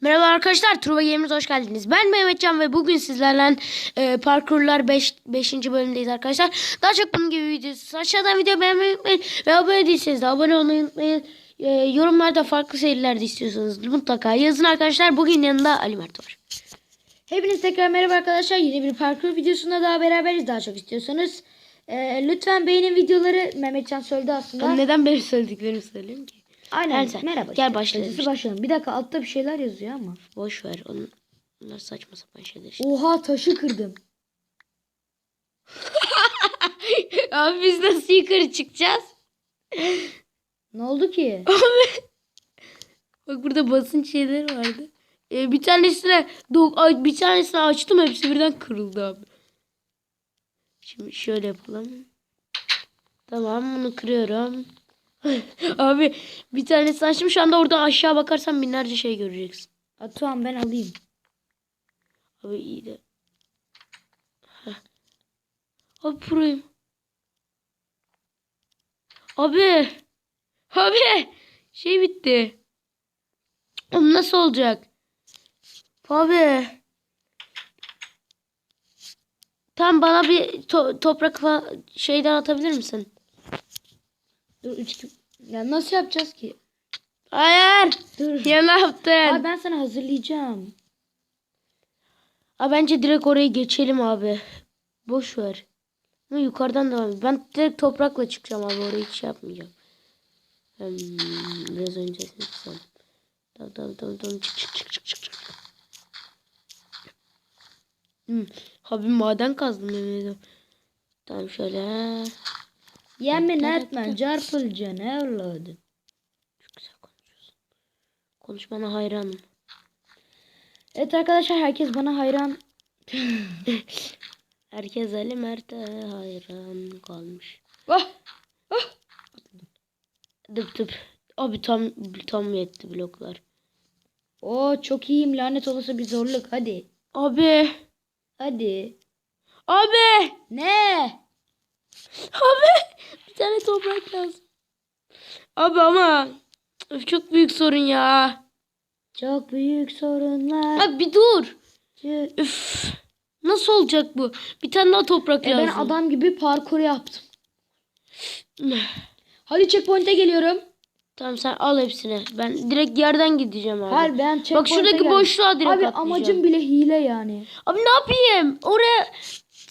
Merhaba arkadaşlar, Truva Gamers'a hoş geldiniz. Ben Mehmetcan ve bugün sizlerle e, parkurlar 5. Beş, 5. bölümdeyiz arkadaşlar. Daha çok bunun gibi videosu. Aşağıdan video beğenmeyi unutmayın ve abone değilseniz de abone olmayı unutmayın. E, yorumlarda farklı seriler de istiyorsanız mutlaka yazın arkadaşlar. Bugün yanında Ali Mert var. Hepiniz tekrar merhaba arkadaşlar. Yeni bir parkur videosunda daha beraberiz. Daha çok istiyorsanız e, lütfen beğenin videoları. Mehmetcan söyledi aslında. Neden benim söylediklerimi söyleyeyim ki? Aynen. Neyse, Merhaba. gel başlayalım işte. başlayalım. Bir dakika altta bir şeyler yazıyor ama. Boş ver. Onun, onlar saçma sapan şeyler işte. Oha taşı kırdım. Abi biz nasıl yukarı çıkacağız? Ne oldu ki? Bak burada basınç şeyleri vardı. Ee, bir tanesine do- ay, bir tanesini açtım hepsi birden kırıldı abi. Şimdi şöyle yapalım. Tamam bunu kırıyorum. abi bir tanesini açtım şu anda oradan aşağı bakarsan binlerce şey göreceksin. Atuhan ben alayım. Abi iyi de. Abi proyum. Abi. Abi. Şey bitti. Oğlum nasıl olacak? Abi. Tam bana bir to- toprak şeyden atabilir misin? Dur üç kim? Ya nasıl yapacağız ki? Hayır. Dur. Ya ne yaptın? Abi ben sana hazırlayacağım. Abi bence direkt oraya geçelim abi. Boş ver. Ama yukarıdan devam edelim. Ben direkt toprakla çıkacağım abi oraya hiç şey yapmayacağım. Hmm, biraz önce sen. Tamam tamam tamam tamam çık çık çık çık çık çık. Hmm. Abi maden kazdım. Tamam şöyle. Yemin etme çarpılacaksın evladım. Çok güzel konuşuyorsun. Konuşmana hayranım. Evet arkadaşlar herkes bana hayran. Herkes Ali Mert'e hayran kalmış. Oh! Dıp dıp. Abi tam tam yetti bloklar. Oo çok iyiyim lanet olası bir zorluk hadi. Abi. Hadi. Abi. Ne? Abi. Toprak lazım. Abi ama. Çok büyük sorun ya. Çok büyük sorunlar. Abi bir dur. Üf. Nasıl olacak bu? Bir tane daha toprak E lazım. ben adam gibi parkur yaptım. Hadi checkpoint'e geliyorum. Tamam sen al hepsini. Ben direkt yerden gideceğim abi. Hayır ben Bak şuradaki boşluğa direkt Abi atlayacağım. amacım bile hile yani. Abi ne yapayım? Oraya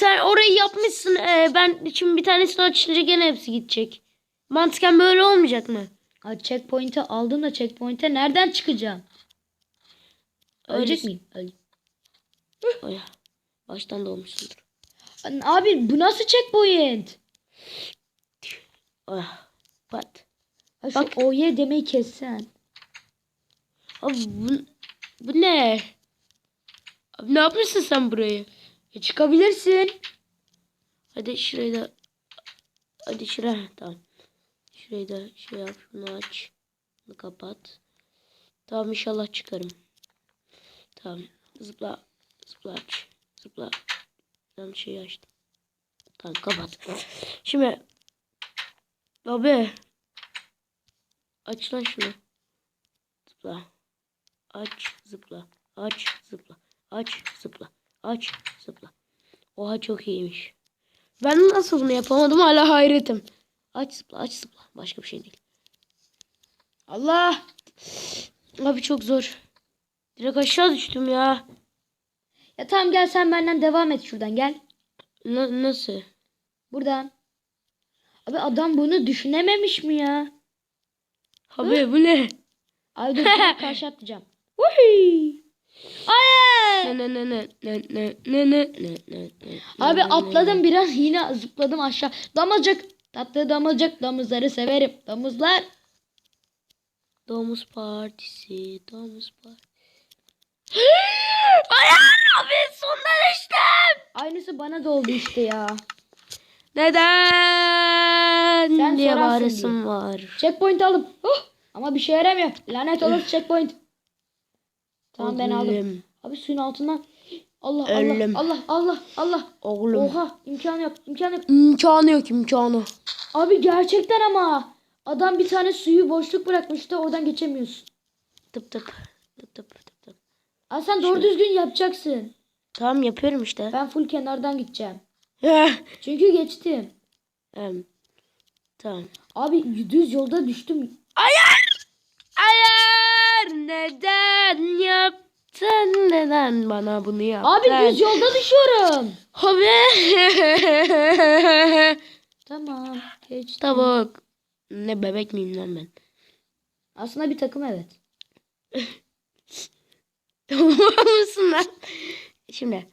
sen orayı yapmışsın. Ee, ben şimdi bir tanesini açınca gene hepsi gidecek. Mantıken böyle olmayacak mı? Ha, checkpoint'e aldım da checkpoint'e nereden çıkacağım? Ölecek miyim? Öl- Oy, Baştan doğmuşsundur. Abi bu nasıl checkpoint? Oh, pat. Ha, şu Bak. OY demeyi kessen. Abi bu, bu ne? Abi ne yapmışsın sen burayı? E, çıkabilirsin. Hadi şurayı da hadi şuraya tamam. Şurayı da şey yap şunu aç. Bunu kapat. Tamam inşallah çıkarım. Tamam. Zıpla. Zıpla aç. Zıpla. Ben şeyi açtım. Tamam kapat. Şimdi abi aç lan şunu. Zıpla. Aç zıpla. Aç zıpla. Aç zıpla. Aç zıpla. Oha çok iyiymiş. Ben nasıl bunu yapamadım hala hayretim. Aç zıpla aç zıpla. Başka bir şey değil. Allah. Abi çok zor. Direkt aşağı düştüm ya. Ya tamam gel sen benden devam et şuradan gel. Na- nasıl? Buradan. Abi adam bunu düşünememiş mi ya? Abi bu ne? Abi dur karşı atlayacağım. Vuhii. Hayır. Ne ne ne ne ne ne ne ne ne ne ne Abi atladım biraz yine zıpladım aşağı. Damacık. Tatlı damacık. Domuzları severim. Domuzlar. Domuz partisi. Domuz partisi. Hayır abi sondan düştüm. Aynısı bana da oldu işte ya. Neden? Sen diye sorarsın var. Checkpoint alıp. Huh! Ama bir şey yaramıyor. Lanet olası checkpoint. Tamam ben aldım. Abi suyun altından. Allah Allah Ölüm. Allah Allah Allah. Oğlum. Oha imkanı yok imkanı yok. İmkanı yok imkanı. Abi gerçekten ama. Adam bir tane suyu boşluk bırakmıştı oradan geçemiyorsun. Tıp tıp. Tıp tıp tıp tıp. Aa, sen doğru düzgün yapacaksın. Tamam yapıyorum işte. Ben full kenardan gideceğim. Çünkü geçtim. Em, tamam. Abi düz yolda düştüm. Hayır! Hayır! Neden yaptın? Neden bana bunu yaptın? Abi düz yolda düşüyorum. Abi. Tamam. Geçtim. Tavuk. Ne bebek miyim lan ben? Aslında bir takım evet. Mısın lan? Şimdi.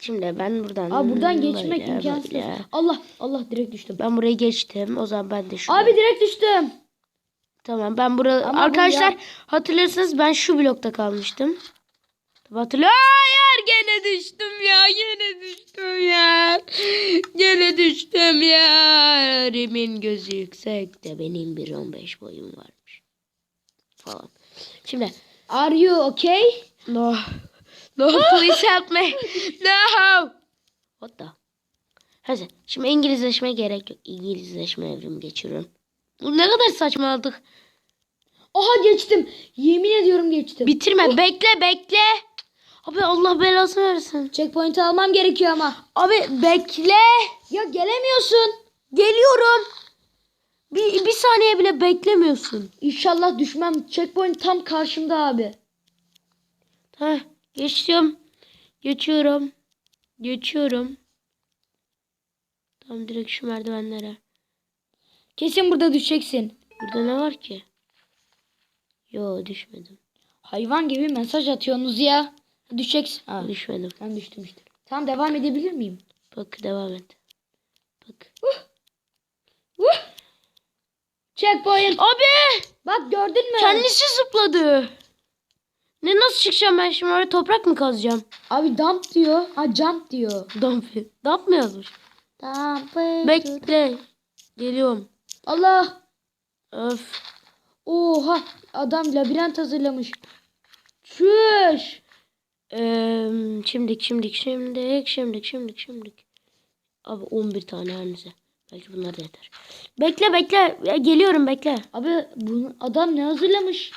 Şimdi ben buradan. Aa buradan geçmek böyle, imkansız. böyle. Allah Allah direkt düştüm. Ben burayı geçtim. O zaman ben de şuraya. Abi direkt düştüm. Tamam ben burada Ama arkadaşlar ya- hatırlıyorsanız ben şu blokta kalmıştım. Hatırlıyor. Hayır gene düştüm ya. Gene düştüm ya. Gene düştüm ya. Rimin gözü yüksek de benim 1.15 boyum varmış. Falan. Şimdi Are you okay? no. No please help me. No. What the? Hadi şimdi İngilizleşmeye gerek yok. İngilizleşme evrimi geçiriyorum. Bu ne kadar saçmaladık. Oha geçtim. Yemin ediyorum geçtim. Bitirme. Bekle bekle. Abi Allah belasını versin. Checkpoint'i almam gerekiyor ama. Abi bekle. Ya gelemiyorsun. Geliyorum. Bir, bir saniye bile beklemiyorsun. İnşallah düşmem. Checkpoint tam karşımda abi. Heh, geçtim. Geçiyorum. Geçiyorum. Tam direkt şu merdivenlere. Kesin burada düşeceksin. Burada ne var ki? Yo düşmedim. Hayvan gibi mesaj atıyorsunuz ya. Düşeceksin. Ha, Düşmedim. ben düştüm işte. Tamam devam edebilir miyim? Bak devam et. Bak. Checkpoint. Abi! Bak gördün mü? Kendisi zıpladı. Ne nasıl çıkacağım ben şimdi oraya toprak mı kazacağım? Abi dump diyor. Ha jump diyor. Dump. Dump mı yazmış? Dump. Bekle. Geliyorum. Allah. Öf. Oha. Adam labirent hazırlamış. Çüş. Ee, şimdik şimdik şimdik şimdik şimdik şimdik. Abi 11 tane neyse. Belki bunlar da yeter. Bekle bekle. Ya, geliyorum bekle. Abi bunu adam ne hazırlamış?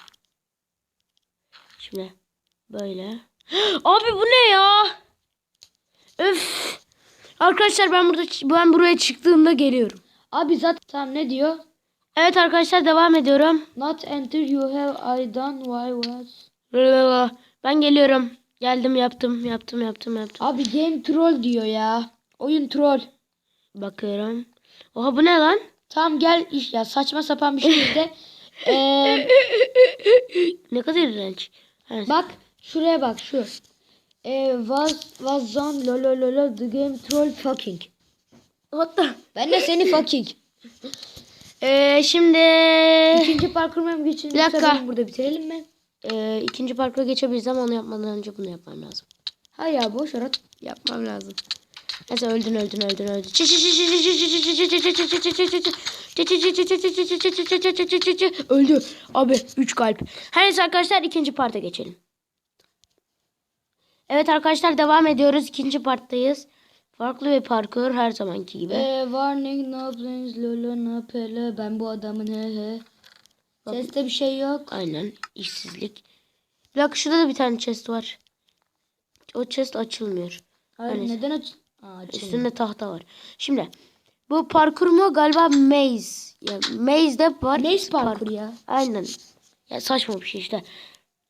Şimdi böyle. Abi bu ne ya? Öf. Arkadaşlar ben burada ben buraya çıktığımda geliyorum. Abi zaten tamam ne diyor? Evet arkadaşlar devam ediyorum. Not enter you have I done why was. Ben geliyorum. Geldim yaptım yaptım yaptım yaptım. Abi game troll diyor ya. Oyun troll. Bakıyorum. Oha bu ne lan? Tamam gel iş ya saçma sapan bir şey işte. Ee, Ne kadar iğrenç. Ha, bak şuraya bak şu. Ee, was was on lo lo lo lo the game troll fucking. Hatta. Ben de seni fucking. Ee, şimdi ikinci parkur mu geçelim? Bir dakika. Burada bitirelim mi? Ee, ikinci parkura geçebiliriz ama onu yapmadan önce bunu yapmam lazım. Hayır ya boş ver yapmam lazım. Neyse öldün öldün öldün öldün. Öldü. Abi 3 kalp. Her neyse arkadaşlar ikinci parta geçelim. Evet arkadaşlar devam ediyoruz. ikinci parttayız. Farklı bir parkur her zamanki gibi. Ee, warning no planes lo lo no pele. Ben bu adamın he he. Seste bir şey yok. Aynen işsizlik. Dakika şurada da bir tane chest var. O chest açılmıyor. Hayır Öyle. neden aç? Aa, açılmıyor. Üstünde tahta var. Şimdi bu parkur mu galiba maze. Ya maze'de var. Maze parkur ya. Aynen. Ya saçma bir şey işte.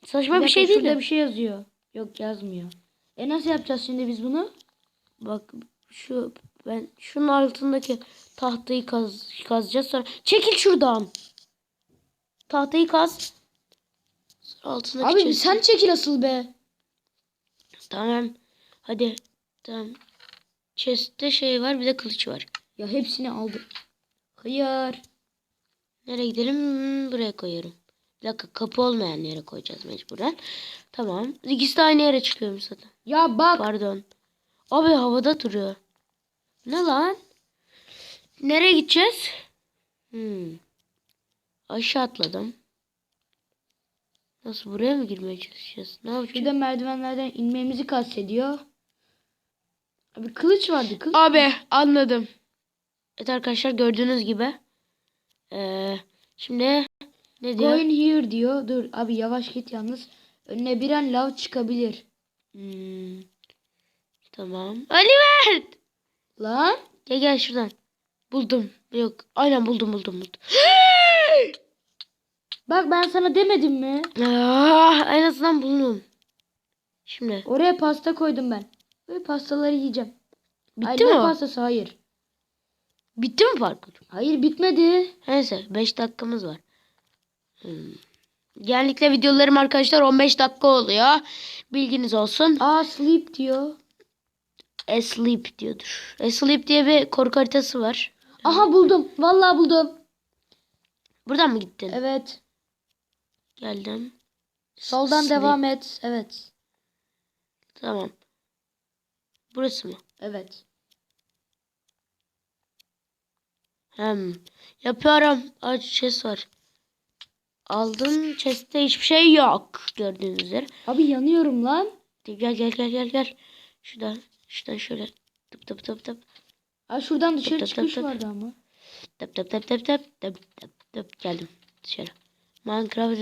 Saçma Bir bir, şey değil de. bir şey yazıyor. Yok yazmıyor. E nasıl yapacağız şimdi biz bunu? Bak şu ben şunun altındaki tahtayı kaz, kazacağız sonra. Çekil şuradan. Tahtayı kaz. Altındaki Abi chest'i- sen çekil asıl be. Tamam. Hadi. Tamam. Chest'te şey var bir de kılıç var. Ya hepsini aldı. Hıyar. Nereye gidelim? Hmm, Buraya koyuyorum. Bir dakika kapı olmayan yere koyacağız mecburen. Tamam. İkisi de aynı yere çıkıyormuş zaten. Ya bak. Pardon. Abi havada duruyor. Ne lan? Nereye gideceğiz? Hmm. Aşağı atladım. Nasıl buraya mı girmeye çalışacağız? Ne yapacağız? Şurada merdivenlerden inmemizi kastediyor. Abi kılıç vardı kılıç. Abi anladım. Evet arkadaşlar gördüğünüz gibi. Ee, şimdi ne diyor? Go in here diyor. Dur abi yavaş git yalnız. Önüne bir an lav çıkabilir. Hmm. Tamam. Ali Mert. Lan. Gel gel şuradan. Buldum. Yok. Aynen buldum buldum buldum. Bak ben sana demedim mi? Ah, en azından buldum. Şimdi. Oraya pasta koydum ben. Böyle pastaları yiyeceğim. Bitti Hayır, mi pastası? Hayır. Bitti mi parkur? Hayır bitmedi. Neyse 5 dakikamız var. Hmm. Genellikle videolarım arkadaşlar 15 dakika oluyor. Bilginiz olsun. Aa sleep diyor. Asleep diyordur. Asleep diye bir korku haritası var. Aha buldum. Vallahi buldum. Buradan mı gittin? Evet. Geldim. Soldan Sleep. devam et. Evet. Tamam. Burası mı? Evet. Hem. Yapıyorum. Aç chest var. Aldım. Chest'te hiçbir şey yok. Gördüğünüz üzere. Abi yanıyorum lan. Gel gel gel gel gel. Şuradan. Şuradan şöyle. Tıp tıp tıp tıp. Aa şuradan dışarı Tıp tıp çıkış tıp. vardı ama. Tıp tıp tıp tıp tıp tıp tıp tıp. Geldim. Dışarı. Minecraft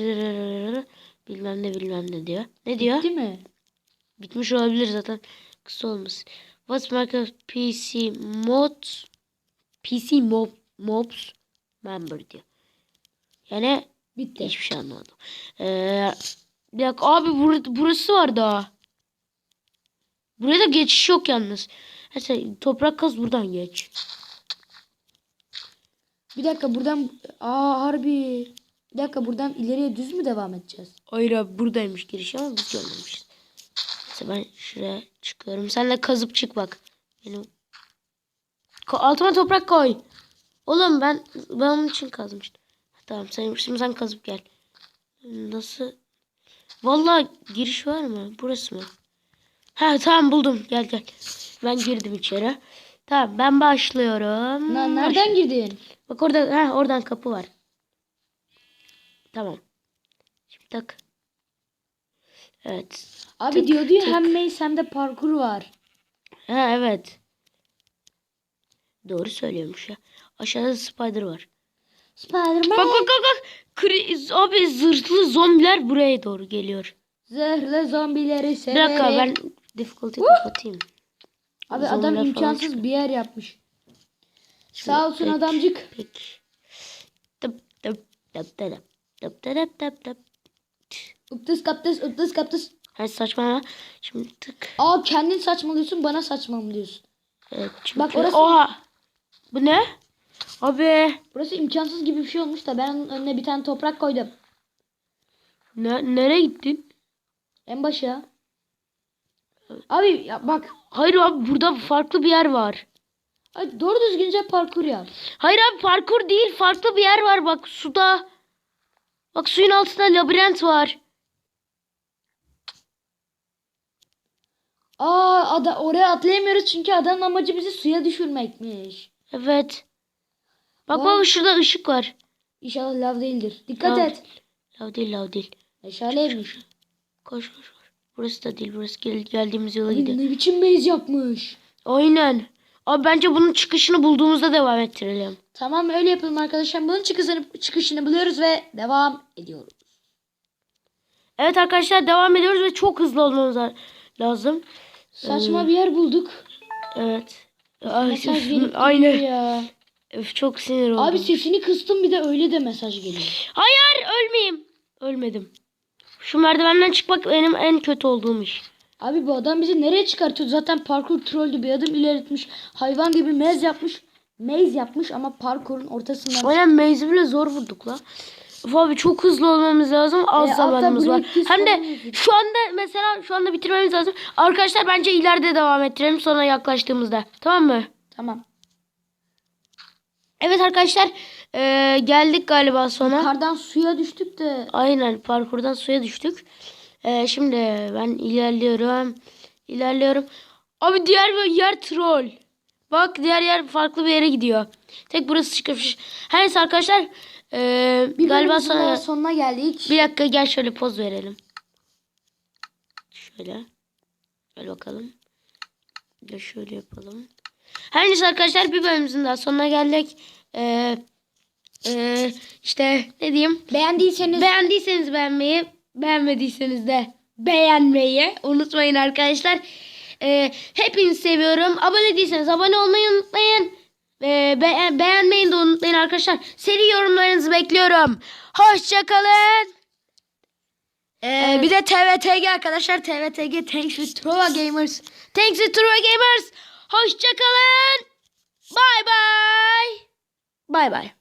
bilmem ne bilmem ne diyor. Ne diyor? Değil mi? Bitmiş olabilir zaten. Kısa olmasın. What's Minecraft PC mod PC mob mobs member diyor. Yani Bitti. hiçbir şey anlamadım. Ee, bir dakika abi bur- burası var daha. Buraya da geçiş yok yalnız. Neyse toprak kaz buradan geç. Bir dakika buradan aa harbi. Bir dakika buradan ileriye düz mü devam edeceğiz? Hayır abi buradaymış giriş ama biz görmemişiz. Neyse ben şuraya çıkıyorum. Sen de kazıp çık bak. Benim Ko- altıma toprak koy. Oğlum ben ben onun için kazmıştım. Tamam sen şimdi sen kazıp gel. Nasıl? Vallahi giriş var mı? Burası mı? Ha tamam buldum. Gel gel. Ben girdim içeri. Tamam ben başlıyorum. Na- nereden girdin? Bak orada ha oradan kapı var. Tamam. Şimdi tak. Evet. Abi Tık, diyordu ya tık. hem maze hem de parkur var. Ha evet. Doğru söylüyormuş ya. Aşağıda spider var. Spiderman. Bak bak bak bak. Kri- abi zırhlı zombiler buraya doğru geliyor. Zırhlı zombileri Bir severim. dakika ben difficulty kapatayım. Abi adam imkansız bir yer yapmış. Şimdi Sağ olsun pek- adamcık. Peki. Tıp tıp tıp tıp tıp tıp tıp tıp. Uptıs kaptıs uptıs kaptıs. Hayır saçmalama. Şimdi tık. Aa kendin saçmalıyorsun bana saçmalıyorsun. Evet, çünkü... Bak orası- Oha. Bu ne? Abi. Burası imkansız gibi bir şey olmuş da ben onun önüne bir tane toprak koydum. Ne, nereye gittin? En başa. Abi ya bak. Hayır abi burada farklı bir yer var. Ay doğru düzgünce parkur yap. Hayır abi parkur değil farklı bir yer var bak suda. Bak suyun altında labirent var. Aa ada oraya atlayamıyoruz çünkü adamın amacı bizi suya düşürmekmiş. Evet. Bak Vay. bak şurada ışık var. İnşallah lav değildir. Dikkat Lav. et. Lav değil lav değil. Meşaleymiş. Koş koş. Burası da değil burası gel, geldiğimiz yola gidiyor. ne biçim maze yapmış. Aynen. Abi bence bunun çıkışını bulduğumuzda devam ettirelim. Tamam öyle yapalım arkadaşlar. Bunun çıkışını, çıkışını buluyoruz ve devam ediyoruz. Evet arkadaşlar devam ediyoruz ve çok hızlı olmamız la- lazım. Saçma bir yer bulduk. Evet. Mesaj gelip Aynen. ya. Öf, çok sinir oldum. Abi sesini kıstım bir de öyle de mesaj geliyor. Hayır ölmeyeyim. Ölmedim. Şu merdivenden çıkmak benim en kötü olduğum iş. Abi bu adam bizi nereye çıkartıyor? Zaten parkur trolldü. Bir adım ilerletmiş. Hayvan gibi mez yapmış. Maze yapmış ama parkurun ortasından. Aynen meyzi bile zor vurduk la. Of abi çok hızlı olmamız lazım. Az E, zamanımız var. Hem de şu anda mesela şu anda bitirmemiz lazım. Arkadaşlar bence ileride devam ettirelim sonra yaklaştığımızda. Tamam mı? Tamam. Evet arkadaşlar eee, geldik galiba sona. Kardan suya düştük de. Aynen parkurdan suya düştük. Eee, şimdi ben ilerliyorum. İlerliyorum. Abi diğer bir yer troll. Bak diğer yer farklı bir yere gidiyor. Tek burası çıkmış. Her neyse arkadaşlar eee, Bir galiba sonra... sonuna geldik. Bir dakika gel şöyle poz verelim. Şöyle. Gel bakalım. De şöyle yapalım. Her neyse arkadaşlar bir bölümümüzün daha sonuna geldik. Ee, ee, işte ne diyeyim. Beğendiyseniz Beğendiyseniz beğenmeyi, beğenmediyseniz de beğenmeyi unutmayın arkadaşlar. Ee, hepinizi seviyorum. Abone değilseniz abone olmayı unutmayın. Ee, be- beğenmeyi de unutmayın arkadaşlar. Seri yorumlarınızı bekliyorum. Hoşçakalın. Ee, bir de TVTG arkadaşlar. TVTG Thanks with Trova Gamers. Thanks to True Gamers. Hoşçakalın. Bye bye. Bye bye.